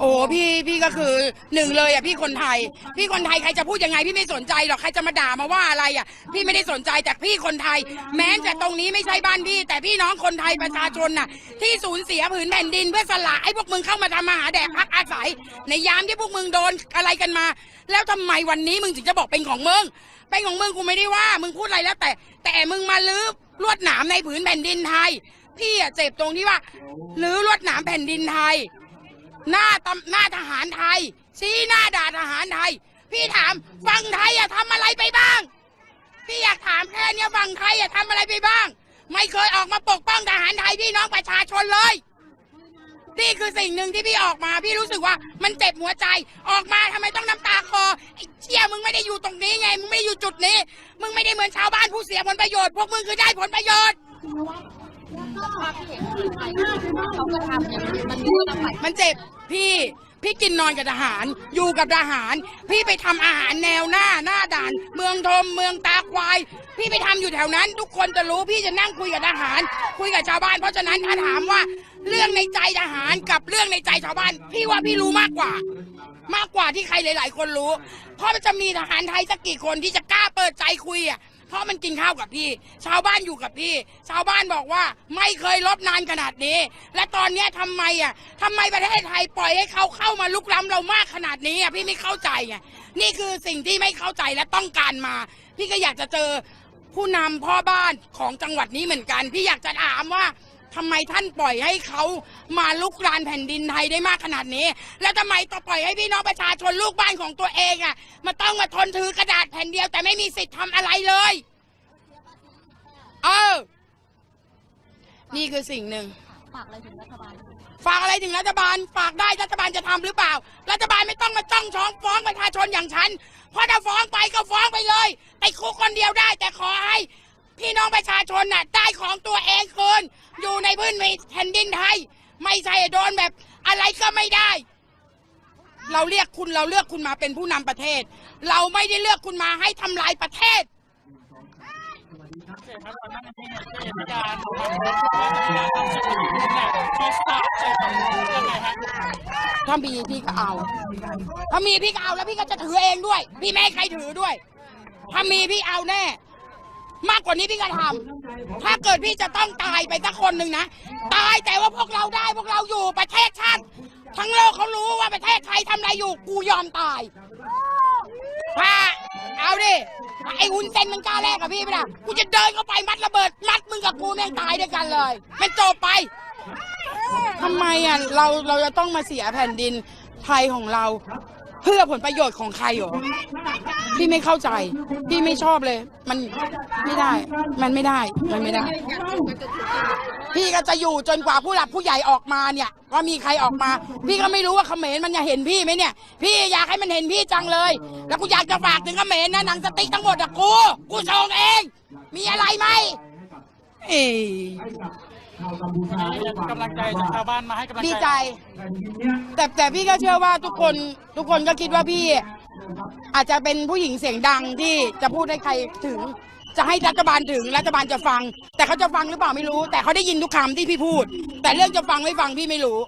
โอ้พี่พี่ก็คือหนึ่งเลยอะพี่คนไทย พี่คนไทยใครจะพูดยังไงพี่ไม่สนใจหรอกใครจะมาด่ามาว่าอะไรอะ พี่ไม่ได้สนใจแต่พี่คนไทย แม้แต่ตรงนี้ไม่ใช่บ้านพี่ แต่พี่น้องคนไทยประชาชนน่ะ ที่สูญเสียผืนแผ่นดินเพื่อสละให้พวกมึงเข้ามาทำมาหาแดกพักอาศัย ในยามที่พวกมึงโดนอะไรกันมา แล้วทำไมวันนี้มึงถึงจะบอกเป็นของมึงเป็นของมึงกูไม่ได้ว่า มึงพูดอะไรแล้วแต่ แต่มึงมาลื้อลวดหนามในผืนแผ่นดินไทย พี่อะเจ็บตรงที่ว่าลื้อลวดหนามแผ่นดินไทย หน้าตำหน้าทหารไทย ชี้หน้าด่าทหารไทย พี่ถามฝั่งไทยอะทำอะไรไปบ้าง พี่อยากถามแค่เนี้ยฝั่งไทยอะทำอะไรไปบ้าง ไม่เคยออกมาปกป้องทหารไทยพี่น้องประชาชนเลยนี่คือสิ่งหนึ่งที่พี่ออกมา พี่รู้สึกว่ามันเจ็บหัวใจออกมาทำไมต้องน้ำตาคลอไอ้เชี่ยมึงไม่ได้อยู่ตรงนี้ไง มึงไม่ได้อยู่จุดนี้ มึงไม่ได้เหมือนชาวบ้านผู้เสียผลประโยชน์ พวกมึงคือได้ผลประโยชน์ภาพ ที่เห็นคือไทยเขาก็ทำอย่างนี้มันดูลำบากมันเจ็บพี่พี่กินนอนกับทหาร อยู่กับทหาร พี่ไปทำอาหารแนวหน้าหน้าด่าน เมืองทมเมืองตาควาย พี่ไปทำอยู่แถวนั้น ทุกคนจะรู้พี่จะนั่งคุยกับทหาร คุยกับชาวบ้าน เพราะฉะนั้นถ้าถามว่าเรื่องในใจทหารกับเรื่องในใจชาวบ้าน พี่ว่าพี่รู้มากกว่า มากกว่าที่ใครหลาย ๆ คนรู้ เพราะมันจะมีทหารไทยสักกี่คนที่จะกล้าเปิดใจคุยอะ เพราะมันกินข้าวกับพี่ ชาวบ้านอยู่กับพี่ ชาวบ้านบอกว่าไม่เคยลบนานขนาดนี้ และตอนเนี้ยทำไมอะทำไมประเทศไทยปล่อยให้เขาเข้ามาลุกล้ำเรามากขนาดนี้อะพี่ไม่เข้าใจไงนี่คือสิ่งที่ไม่เข้าใจและต้องการมา พี่ก็อยากจะเจอผู้นำพ่อบ้านของจังหวัดนี้เหมือนกัน พี่อยากจะถามว่า ทำไมท่านปล่อยให้เขามาลุกรานแผ่นดินไทยได้มากขนาดนี้ แล้วทำไมต้องปล่อยให้พี่น้องประชาชนลูกบ้านของตัวเองอะมาต้องมาทนถือกระดาษแผ่นเดียวแต่ไม่มีสิทธิ์ทำอะไรเลย เออ นี่คือสิ่งหนึ่ง ฝากอะไรถึงรัฐบาล ฝากอะไรถึงรัฐบาล ฝากได้รัฐบาลจะทำหรือเปล่า รัฐบาลไม่ต้องมาจ้องช้องฟ้องประชาชนอย่างฉัน เพราะถ้าฟ้องไปก็ฟ้องไปเลยติดคุกคนเดียวได้ แต่ขอให้ พี่น้องประชาชนน่ะได้ของตัวเองคืนอยู่ในพื้นแผ่นดินไทย ไม่ใช่โดนแบบอะไรก็ไม่ได้ เราเรียกคุณเราเลือกคุณมาเป็นผู้นำประเทศ เราไม่ได้เลือกคุณมาให้ทำลายประเทศถ้ามีพี่ก็เอา ถ้ามีพี่ก็เอาแล้วพี่ก็จะถือเองด้วย พี่ไม่ให้ใครถือด้วย ถ้ามีพี่เอาแน่ มากกว่านี้พี่ก็ทำถ้าเกิดพี่จะต้องตายไปสักคนหนึ่งนะ ตายแต่ว่าพวกเราได้พวกเราอยู่ประเทศชาติ ทั้งโลกเขารู้ว่าประเทศไทยทำอะไรอยู่ กูยอมตายถ้าเอาดิไอ้วุ้นเส้นมันกล้าแลกกับพี่ไหมล่ะกูจะเดินเข้าไปมัดระเบิด มัดมึงกับกูแม่งตายด้วยกันเลยมันจบไปทำไมอะเราเราจะต้องมาเสียแผ่นดินไทยของเรา เพื่อผลประโยชน์ของใครหรอพี่ไม่เข้าใจ พี่ไม่ชอบเลย มันไม่ได้ มันไม่ได้ มันไม่ได้ พี่ก็จะอยู่จนกว่าผู้หลักผู้ใหญ่ออกมาเนี่ยว่ามีใครออกมา พี่ก็ไม่รู้ว่าเขมรมันจะเห็นพี่ไหมเนี่ย พี่อยากให้มันเห็นพี่จังเลย แล้วกูอยากจะฝากถึงเขมรนะหนังสติ๊กทั้งหมดอะกู กูส่งเอง มีอะไรไหมเอ้ ยกำลังใจจากชาวบ้านมาให้กำลังใจดีใจแต่แต่พี่ก็เชื่อว่าทุกคนทุกคนก็คิดว่าพี่อาจจะเป็นผู้หญิงเสียงดังที่จะพูดให้ใครถึง จะให้รัฐบาลถึงรัฐบาลจะฟัง แต่เขาจะฟังหรือเปล่าไม่รู้ แต่เขาได้ยินทุกคำที่พี่พูด แต่เรื่องจะฟังไม่ฟังพี่ไม่รู้